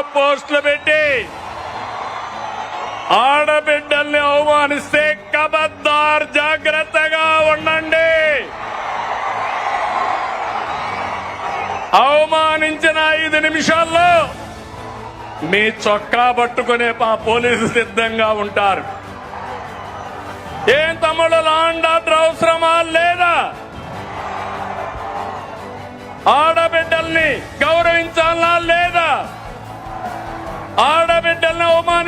పోస్టులు పెట్టి ఆడబిడ్డల్ని అవమానిస్తే కబద్దార్ జాగ్రత్తగా ఉండండి. అవమానించిన ఐదు నిమిషాల్లో మీ చొక్కా పట్టుకునే మా పోలీసు సిద్ధంగా ఉంటారు. ఏం తమ్ముడు లాండ్ ఆర్డర్ అవసరమా? లేదా? ఆడబిడ్డల్ని గౌరవించాలా?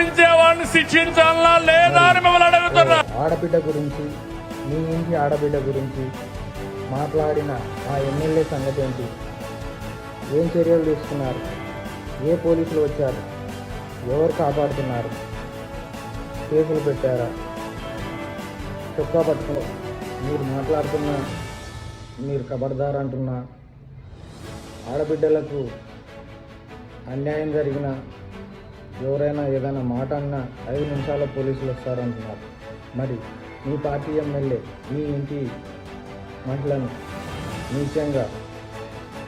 అవమానించే వాడిని శిక్షించాలా లేదా అని మిమ్మల్ని అడుగుతున్నా. ఆడబిడ్డ గురించి మీ ఇంటి ఆడబిడ్డ గురించి మాట్లాడిన ఆ ఎమ్మెల్యే సంగతి ఏంటి? ఏం చర్యలు తీసుకున్నారు? ఏ పోలీసులు వచ్చారు? ఎవరు కాపాడుతున్నారు? కేసులు పెట్టారా? చొక్కా పట్టుకుని మీరు మాట్లాడుతున్నా మీరు కబడ్దార్ అంటున్నా ఆడబిడ్డలకు అన్యాయం జరిగిన ఎవరైనా ఏదైనా మాట అన్నా ఐదు నిమిషాల పోలీసులు వస్తారంటున్నారు. మరి మీ పార్టీ ఎమ్మెల్యే మీ ఇంటి మహిళను నీచంగా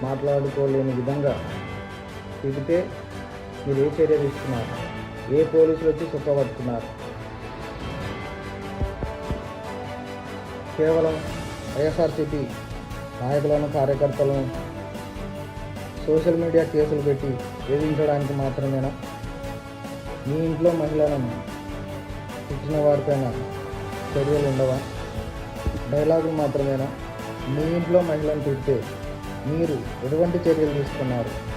మాట్లాడుకోలేని విధంగా తిడితే మీరు ఏ చర్య తీసుకున్నారు? ఏ పోలీసులు వచ్చి చుక్కబడుతున్నారు కేవలం వైఎస్ఆర్సీపీ నాయకులను కార్యకర్తలను సోషల్ మీడియా కేసులు పెట్టి వేధించడానికి మాత్రమేనా? మీ ఇంట్లో మహిళలను పుట్టిన వారిపైన చర్యలు ఉండవా? డైలాగులు మాత్రమేనా? మీ ఇంట్లో మహిళను తిడితే మీరు ఎటువంటి చర్యలు తీసుకున్నారు?